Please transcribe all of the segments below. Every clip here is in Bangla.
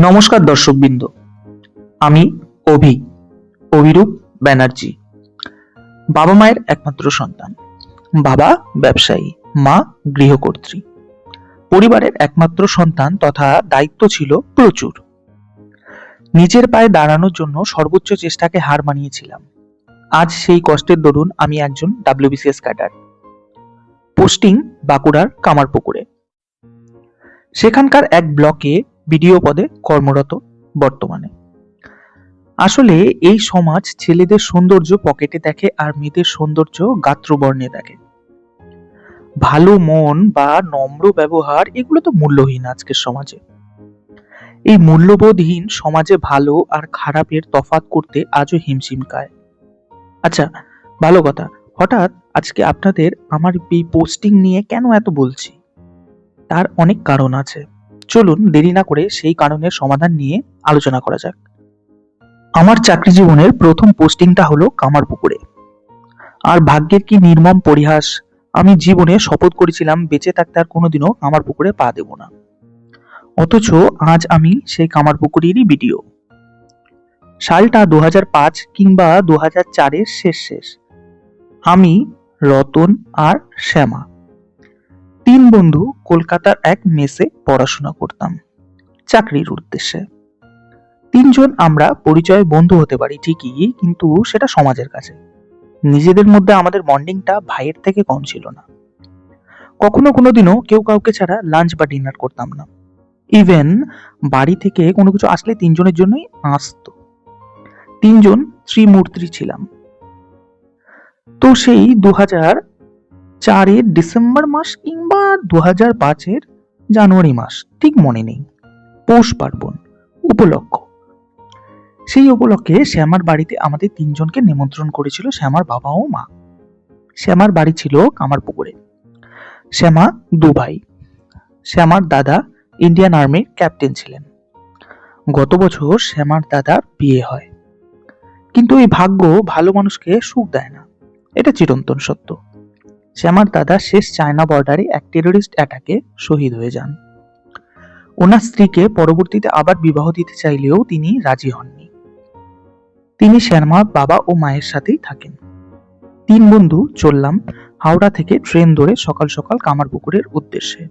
নমস্কার দর্শকবৃন্দ। আমি অভি, অভিরূপ ব্যানার্জি, বাবা মায়ের একমাত্র সন্তান, বাবা ব্যবসায়ী, মা গৃহকর্ত্রী। পরিবারের একমাত্র সন্তান তথা দায়িত্ব ছিল প্রচুর। নিজের পায়ে দাঁড়ানোর জন্য সর্বোচ্চ চেষ্টাকে হার মানিয়েছিলাম। আজ সেই কষ্টের দরুন আমি একজন ডাব্লিউবিসিএস ক্যাডার। পোস্টিং বাঁকুড়ার কামারপুকুরে। সেখানকার এক ব্লকে বিডিও পদে কর্মরত বর্তমানে। আসলে এই সমাজ ছেলেদের সৌন্দর্য পকেটে দেখে আর মেয়েদের সৌন্দর্য গাত্রবর্ণে দেখে। ভালো মন বা নম্র ব্যবহার এগুলো তো মূল্যহীন আজকের সমাজে। এই মূল্যবোধহীন সমাজে ভালো আর খারাপের তফাৎ করতে আজও হিমশিম খায়। আচ্ছা ভালো কথা। হঠাৎ আজকে আপনাদের আমার এই পোস্টিং নিয়ে কেন এত বলছি? তার অনেক কারণ আছে। চলুন দেরি না করে সেই কারণের সমাধান নিয়ে আলোচনা করা যাক। আমার চাকরি জীবনের প্রথম পোস্টিংটা হলো কামারপুকুরে আর ভাগ্যের কি নির্মম পরিহাস, আমি জীবনে শপথ করেছিলাম বেঁচে থাকতে আর কোনোদিনও কামারপুকুরে পা দেব না। অথচ আজ আমি সেই কামারপুকুরেরই ভিডিও সালটা দু পাঁচ কিংবা দু হাজার চারের শেষ শেষ। আমি, রতন আর শ্যামা। তিন বন্ধু কলকাতার এক মেসে পড়াশোনা করতাম, চাকরির উদ্দেশ্যে। তিনজন আমরা পরিচয় বন্ধু হতে পারি ঠিকই, কিন্তু সেটা সমাজের কাছে। নিজেদের মধ্যে আমাদের বন্ডিংটা ভাইয়ের থেকে কম ছিল না। কখনো কোনো দিনও কেউ কাউকে ছাড়া লাঞ্চ বা ডিনার করতাম না। ইভেন বাড়ি থেকে কোনো কিছু আসলে তিনজনের জন্যই আসতো। তিনজন ত্রিমূর্তি ছিলাম। তো সেই দু হাজার চারের ডিসেম্বর মাস কিংবা দু হাজার পাঁচের জানুয়ারি মাস, ঠিক মনে নেই। পৌষ পার্বণ, উপলক্ষ। সেই উপলক্ষে শ্যামার বাড়িতে আমাদের তিনজনকে নিমন্ত্রণ করেছিল শ্যামার বাবা ও মা। শ্যামার বাড়ি ছিল কামারপুকুরে। শ্যামা দু ভাই শ্যামার দাদা ইন্ডিয়ান আর্মির ক্যাপ্টেন ছিলেন। গত বছর শ্যামার দাদার বিয়ে হয়। কিন্তু এই ভাগ্য ভালো মানুষকে সুখ দেয় না। এটা চিরন্তন সত্য। শ্যামার দাদা শেষ চায়না বর্ডারে এক টেররিস্ট অ্যাটাকে শহীদ হয়ে যান। ওনার স্ত্রীকে পরবর্তীতে আবার বিবাহ দিতে চাইলেও তিনি রাজি হননি। তিনি শ্যামার বাবা ও মায়ের সাথেই থাকেন। তিন বন্ধু চললাম হাওড়া থেকে ট্রেন ধরে সকাল সকাল কামারপুকুরের উদ্দেশ্যে।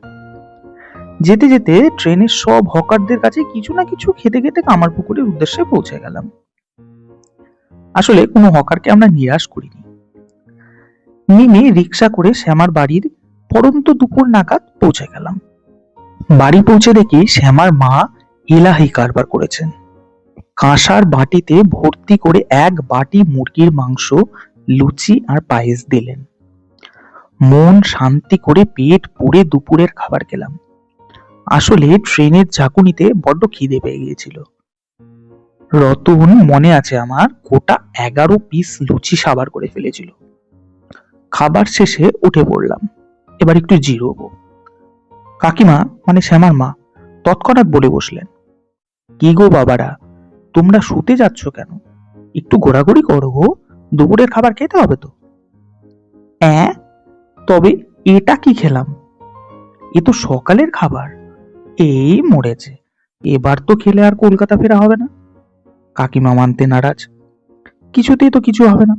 যেতে যেতে ট্রেনের সব হকারদের কাছে কিছু না কিছু খেতে খেতে কামারপুকুরের উদ্দেশ্যে পৌঁছে গেলাম। আসলে কোনো হকারকে আমরা নিরাশ করিনি। নেমে রিক্সা করে শ্যামার বাড়ির পরন্ত দুপুর নাগাদ পৌঁছে গেলাম। বাড়ি পৌঁছে দেখি শ্যামার মা এলাহি কারবার করেছেন। কাঁসার বাটিতে ভর্তি করে এক বাটি মুরগির মাংস, লুচি আর পায়েস দিলেন। মন শান্তি করে পেট পুড়ে দুপুরের খাবার খেলাম। আসলে ট্রেনের ঝাঁকুনিতে বড্ড খিদে পেয়ে গিয়েছিল। রতন মনে আছে আমার গোটা এগারো পিস লুচি সাবার করে ফেলেছিল। খাবার শেষে উঠে পড়লাম। এবার একটু জিরোবো। কাকিমা মানে শ্যামার মা, তৎক্ষণাৎ বলে বসলেন, কি গো বাবারা, তোমরা শুতে যাচ্ছ কেন? একটু ঘোরাঘুরি করো গো, দুপুরের খাবার খেতে হবে তো? অ্যাঁ? তবে এটা কি খেলাম? এ তো সকালের খাবার, এই মরেছে, এবার তো খেলে আর কলকাতা ফেরা হবে না। কাকিমা মানতে নারাজ, কিছুতেই তো কিছু হবে না।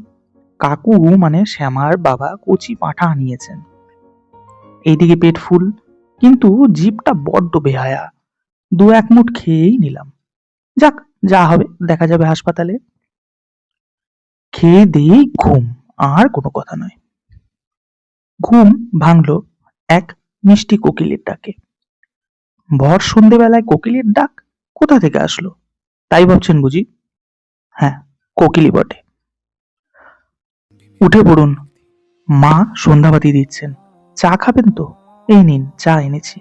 কাকু মানে শ্যামার বাবা কচি পাঁঠা আনিয়েছেন। এইদিকে পেট ফুল, কিন্তু জিভটা বড্ড বেহায়া। দু এক মুঠ খেয়েই নিলাম। যাক, যা হবে, দেখা যাবে হাসপাতালে। খেয়ে দিয়েই ঘুম, আর কোনো কথা নয়। ঘুম ভাঙলো এক মিষ্টি কোকিলের ডাকে। ভর সন্ধেবেলায় কোকিলের ডাক কোথা থেকে আসলো? তাই ভাবছেন বুঝি? হ্যাঁ কোকিলই বটে। উঠে পড়ুন। মা সন্ধ্যাবাতি দিচ্ছেন। চা খাবেন তো? এই নিন, চা এনেছি।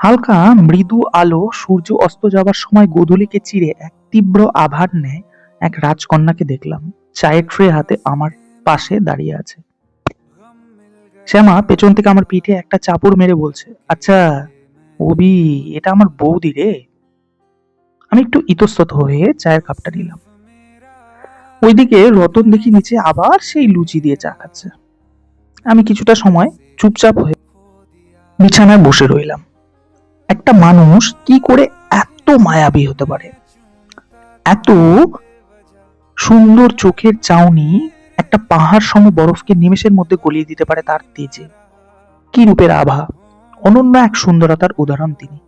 হালকা মৃদু আলো সূর্য অস্ত যাবার সময় গোধূলিকে চিরে এক তীব্র আভার নেয় এক রাজকন্যাকে দেখলাম। চায়ের ট্রে হাতে আমার পাশে দাঁড়িয়ে আছে। শ্যামা পেছন থেকে আমার পিঠে একটা চাপড় মেরে বলছে আচ্ছা ওবি এটা আমার বৌদি রে? আমি একটু ইতস্তত হয়ে চায়ের কাপটা নিলাম। ওইদিকে রতন দেখি নিচে আবার সেই লুচি দিয়ে চা খাচ্ছে। আমি কিছুটা সময় চুপচাপ হয়ে বিছানায় বসে রইলাম। একটা মানুষ কি করে এত মায়াবী হতে পারে? এত সুন্দর চোখের চাউনি একটা পাহাড় সম বরফকে নিমেষের মধ্যে গলিয়ে দিতে পারে তার তেজে। কি রূপের আভা? অনন্য এক সুন্দরতার উদাহরণ তিনি।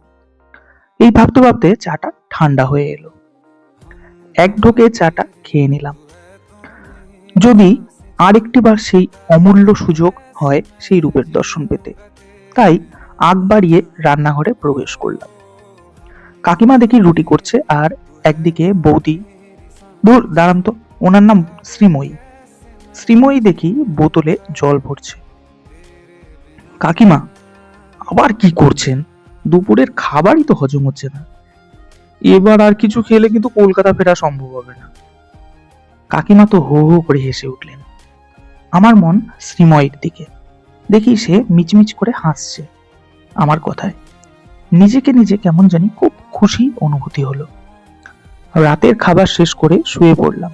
এই ভাবতে ভাবতে চাটা ঠান্ডা হয়ে এলো। এক ঢোকে চাটা খেয়ে নিলাম। যদি আরেকটি বার সেই অমূল্য সুযোগ হয় সেই রূপের দর্শন পেতে। তাই আগ বাড়িয়ে রান্নাঘরে প্রবেশ করলাম। কাকিমা দেখি রুটি করছে আর একদিকে বৌদি। দূর, দাঁড়ান তো, ওনার নাম শ্রীময়ী। শ্রীময়ী দেখি বোতলে জল ভরছে। কাকিমা, আবার কি করছেন? দুপুরের খাবারই তো হজম হচ্ছে না। এবার আর কিছু খেলে কিন্তু কলকাতা ফেরা সম্ভব হবে না। কাকিমা তো হো হো করে হেসে উঠলেন। আমার মন শ্রীময়ের দিকে। দেখি সে মিচমিচ করে হাসছে। আমার কথায়, নিজেকে নিজে কেমন জানি খুব খুশি অনুভূতি হলো। রাতের খাবার শেষ করে শুয়ে পড়লাম।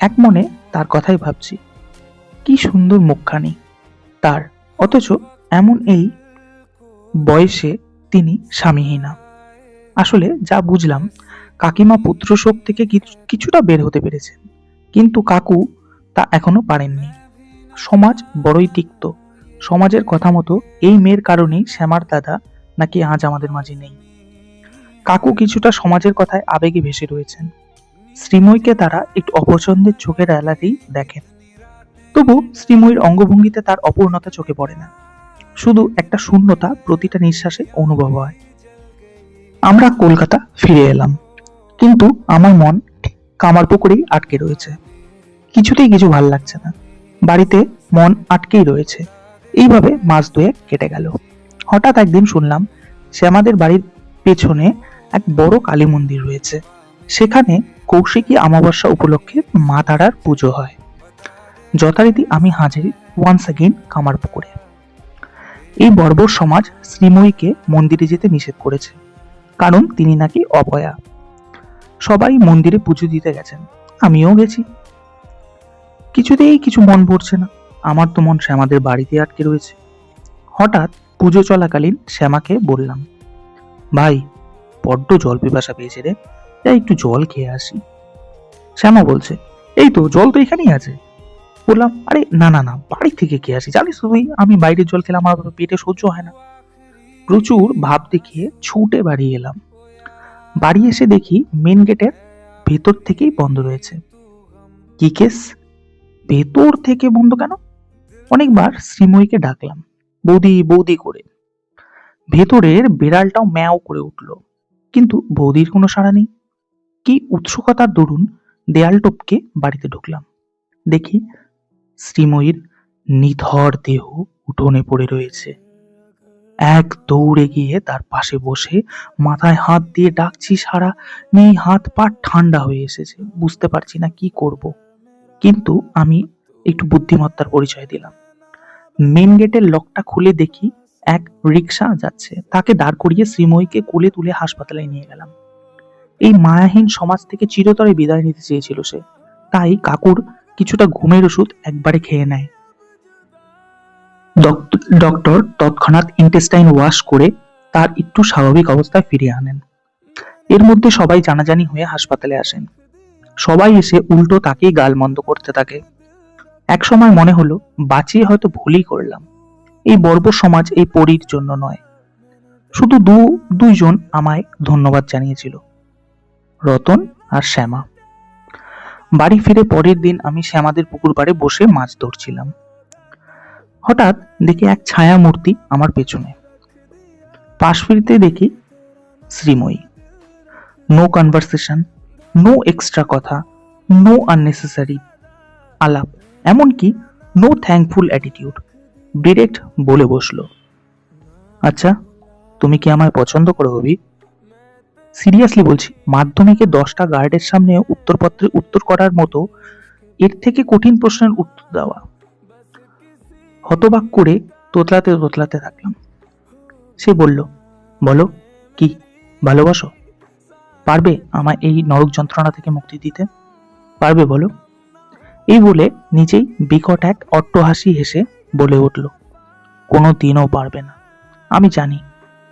এক মনে তার কথাই ভাবছি, কি সুন্দর মুখখানি তার, অথচ এমন এই বয়সে তিনি স্বামীহীনা। আসলে যা বুঝলাম, কাকিমা পুত্রশোক থেকে কিছু- কিছুটা বের হতে পেরেছেন। কিন্তু কাকু তা এখনও পারেননি। সমাজ বড়ই তিক্ত। সমাজের কথা মতো এই মেয়ের কারণেই শ্যামার দাদা নাকি আজ আমাদের মাঝে নেই। কাকু কিছুটা সমাজের কথায় আবেগে ভেসে রয়েছেন। শ্রীময়ীকে তারা একটু অপছন্দের চোখের এলাকেই দেখেন। তবু শ্রীময়ীর অঙ্গভঙ্গিতে তার অপূর্ণতা চোখে পড়ে না। শুধু একটা শূন্যতা প্রতিটা নিঃশ্বাসে অনুভব হয়। আমরা কলকাতা ফিরে এলাম। কিন্তু আমার মন ঠিক কামারপুকুরেই আটকে রয়েছে। কিছুতেই কিছু ভালো লাগছে না। বাড়িতে মন আটকেই রয়েছে। এইভাবে মাস দুয়েক কেটে গেল। হঠাৎ একদিন শুনলাম শ্যামাদের বাড়ির পেছনে এক বড় কালী মন্দির রয়েছে। সেখানে কৌশিকী অমাবস্যা উপলক্ষে মা তারার পুজো হয়। যথারীতি আমি হাজির ওয়ান্স অ্যাগেন কামারপুকুরে এই বর্বর সমাজ শ্রীময়ীকে মন্দিরে যেতে নিষেধ করেছে। কারণ তিনি নাকি অপয়া সবাই মন্দিরে পুজো দিতে গেছেন। আমিও গেছি। কিছুতেই কিছু মন পড়ছে না। আমার তো মন শ্যামাদের বাড়িতে আটকে রয়েছে। হঠাৎ পুজো চলাকালীন শ্যামাকে বললাম, ভাই, বড্ড জল পিপাসা পেয়েছে রে। যাই একটু জল খেয়ে আসি। শ্যামা বলছে, এই তো, জল তো এখানেই আছে। বললাম, আরে না না না, বাড়ি থেকে খেয়ে আসি। জানিস তুই, আমি বাইরের জল খেলে আমার পেটে সহ্য হয় না। প্রচুর ভাব দেখিয়ে ছুটে বাড়ি এলাম। বাড়ি এসে দেখি মেন গেটের ভেতর থেকেই বন্ধ রয়েছে। কি কেস ভেতর থেকে বন্ধ কেন? অনেকবার শ্রীময়ীকে ডাকলাম, বৌদি বৌদি করে। ভেতরের বিড়ালটাও ম্যাও করে উঠল, কিন্তু বৌদির কোনো সাড়া নেই। কি উৎসুকতার দরুন দেয়াল টপকে বাড়িতে ঢুকলাম। দেখি শ্রীময়ীর নিথর দেহ উঠোনে পড়ে রয়েছে। এক দৌড়ে গিয়ে তার পাশে বসে মাথায় হাত দিয়ে ডাকছি, সারা, নেই, হাত পা ঠান্ডা হয়ে এসেছে। বুঝতে পারছি না কি করব। কিন্তু আমি একটু বুদ্ধিমত্তার পরিচয় দিলাম। মেন গেটের লকটা খুলে দেখি এক রিক্সা যাচ্ছে। তাকে দাঁড় করিয়ে শ্রীময়ীকে কোলে তুলে হাসপাতালে নিয়ে গেলাম। এই মায়াহীন সমাজ থেকে চিরতরে বিদায় নিতে চেয়েছিল সে। তাই কাকুর কিছুটা ঘুমের ওষুধ একবারে খেয়ে নেয়। ডক্টর তৎক্ষণাৎ ইন্টেস্টাইন ওয়াশ করে তার একটু স্বাভাবিক অবস্থায় ফিরিয়ে আনেন। এর মধ্যে সবাই জানাজানি হয়ে হাসপাতালে আসেন। সবাই এসে উল্টো তাকেই গালমন্দ করতে থাকে। এক সময় মনে হলো, বাঁচিয়ে হয়তো ভুলই করলাম। এই বর্ব সমাজ এই পরীর জন্য নয়। শুধু দু, দুইজন আমায় ধন্যবাদ জানিয়েছিল, রতন আর শ্যামা। বাড়ি ফিরে পরের দিন আমি শ্যামাদের পুকুর পাড়ে বসে মাছ ধরছিলাম। হঠাৎ দেখি এক ছায়া মূর্তি আমার পেছনে। পাশ ফিরতে দেখি Shreemoyee. No conversation no extra কথা নো আননেসেসারি আলাপ, এমনকি নো থ্যাঙ্কফুল অ্যাটিটিউড ডিরেক্ট বলে বসল। আচ্ছা তুমি কি আমায় পছন্দ করো হবি? সিরিয়াসলি বলছি, মাধ্যমিকে দশটা গার্ডের সামনে উত্তরপত্রে উত্তর করার মতো এর থেকে কঠিন প্রশ্নের উত্তর দেওয়া। হতবাক করে তোতলাতে তোতলাতে থাকলাম। সে বলল, বলো, কি ভালোবাসো? পারবে আমায় এই নরক যন্ত্রণা থেকে মুক্তি দিতে? পারবে, বলো? এই বলে নিজেই বিকট এক অট্টহাসি হেসে বলে উঠল কোনো দিনও পারবে না। আমি জানি,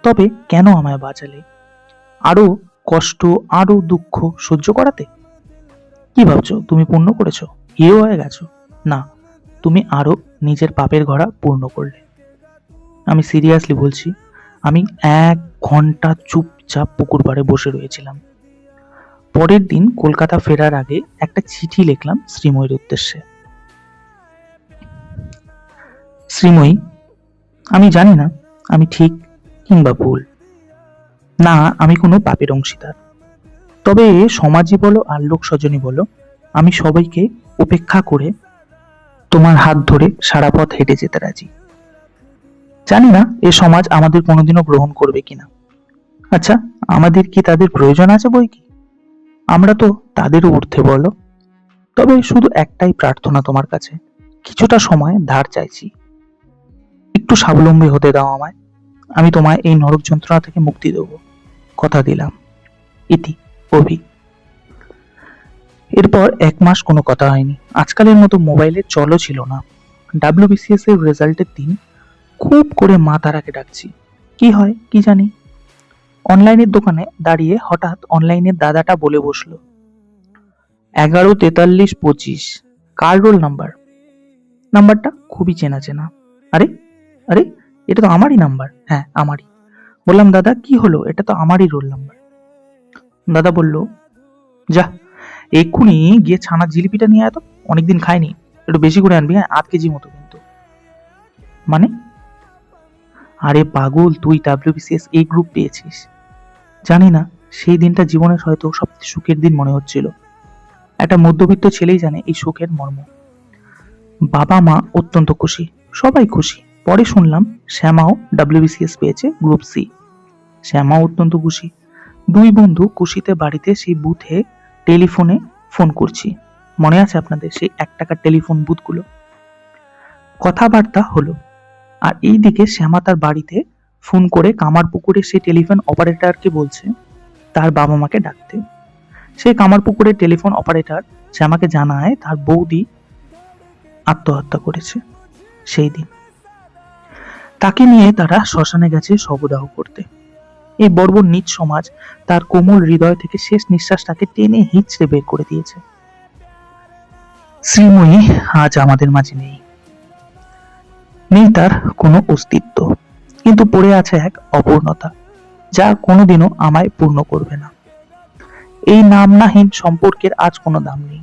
তবে কেন আমায় বাঁচালে? আরও কষ্ট, আরও দুঃখ সহ্য করাতে? কি ভাবছ, তুমি পূর্ণ করেছ? হিরো হয়ে গেছো? না তুমি আরও নিজের পাপের ঘোড়া পূর্ণ করলে। আমি সিরিয়াসলি বলছি, আমি এক ঘণ্টা চুপচাপ পুকুর পাড়ে বসে রয়েছিলাম। পরের দিন কলকাতা ফেরার আগে একটা চিঠি লিখলাম শ্রীময়ীর উদ্দেশ্যে। শ্রীময়ী, আমি জানি না, আমি ঠিক কিংবা ভুল। না, আমি কোনো পাপের অংশীদার। তবে সমাজই বলো আর লোক স্বজনই বলো, আমি সবাইকে উপেক্ষা করে তোমার হাত ধরে সারা পথ হেঁটে যেতে রাজি। জানি না এ সমাজ আমাদের কোনোদিনও গ্রহণ করবে কিনা। আচ্ছা আমাদের কি তাদের প্রয়োজন আছে বই কি? আমরা তো তাদেরও ঊর্ধ্বে, বলো। তবে শুধু একটাই প্রার্থনা তোমার কাছে, কিছুটা সময় ধার চাইছি। একটু স্বাবলম্বী হতে দাও আমায়। আমি তোমায় এই নরক যন্ত্রণা থেকে মুক্তি দেব। কথা দিলাম। ইতি, অভি। এরপর এক মাস কোনো কথা হয়নি। আজকালের মতো মোবাইলের চলও ছিল না। ডাব্লিউবিসিএস এর রেজাল্টের দিন খুব করে মা তারাকে ডাকছি। কি হয়, কি জানি? অনলাইনের দোকানে দাঁড়িয়ে হঠাৎ অনলাইনের দাদাটা বলে বসল, এগারো তেতাল্লিশ পঁচিশ, কার রোল নাম্বার? নাম্বারটা খুবই চেনা চেনা। আরে আরে, এটা তো আমারই নাম্বার। হ্যাঁ আমারই। বললাম, দাদা, কি হলো? এটা তো আমারই রোল নাম্বার। দাদা বলল, যা এক্ষুনি গিয়ে ছানার জিলিপিটা নিয়ে আয় তো, অনেকদিন খাইনি একটু বেশি করে আনবি হ্যাঁ আধ কেজি মতো কিন্তু। মানে? আরে পাগল, তুই ডাব্লিউবিসিএস এই গ্রুপ পেয়েছিস। জানি না, সেই দিনটা জীবনের হয়তো সবচেয়ে সুখের দিন মনে হচ্ছিল। একটা মধ্যবিত্ত ছেলেই জানে এই সুখের মর্ম। বাবা মা অত্যন্ত খুশি, সবাই খুশি। পরে শুনলাম শ্যামাও ডাব্লিউবিসিএস পেয়েছে গ্রুপ সি শ্যামাও অত্যন্ত খুশি। দুই বন্ধু খুশিতে বাড়িতে সেই বুথে টেলিফোনে ফোন করছি। মনে আছে আপনাদের সেই এক টাকার টেলিফোন বুথগুলো? কথাবার্তা হলো, আর এইদিকে শ্যামা তার বাড়িতে ফোন করে কামারপুকুরে সেই টেলিফোন অপারেটরকে বলছে, তার বাবা মাকে ডাকতে। সেই কামারপুকুরের টেলিফোন অপারেটর শ্যামাকে জানায় তার বৌদি আত্মহত্যা করেছে সেই দিন। তাকে নিয়ে তারা শ্মশানে গেছে শবদাহ করতে। এই বর্বর নিজ সমাজ তার কোমল হৃদয় থেকে শেষ নিঃশ্বাসটাকে টেনে হিঁচড়ে বের করে দিয়েছে। শ্রীময়ী আজ আমাদের মাঝে নেই। নেই তার কোনো অস্তিত্ব, কিন্তু পড়ে আছে এক অপূর্ণতা, যা কোনোদিনও আমায় পূর্ণ করবে না। এই নামনাহীন সম্পর্কের আজ কোনো দাম নেই।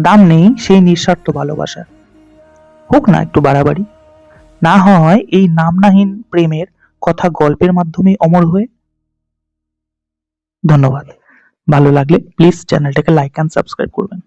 দাম নেই সেই নিঃস্বার্থ ভালোবাসার। হোক না একটু বাড়াবাড়ি। না হয় এই নামনাহীন প্রেমের কথা গল্পের মাধ্যমে অমর হয়ে। ধন্যবাদ। ভালো লাগলে প্লিজ চ্যানেলটাকে লাইক অ্যান্ড সাবস্ক্রাইব করবেন।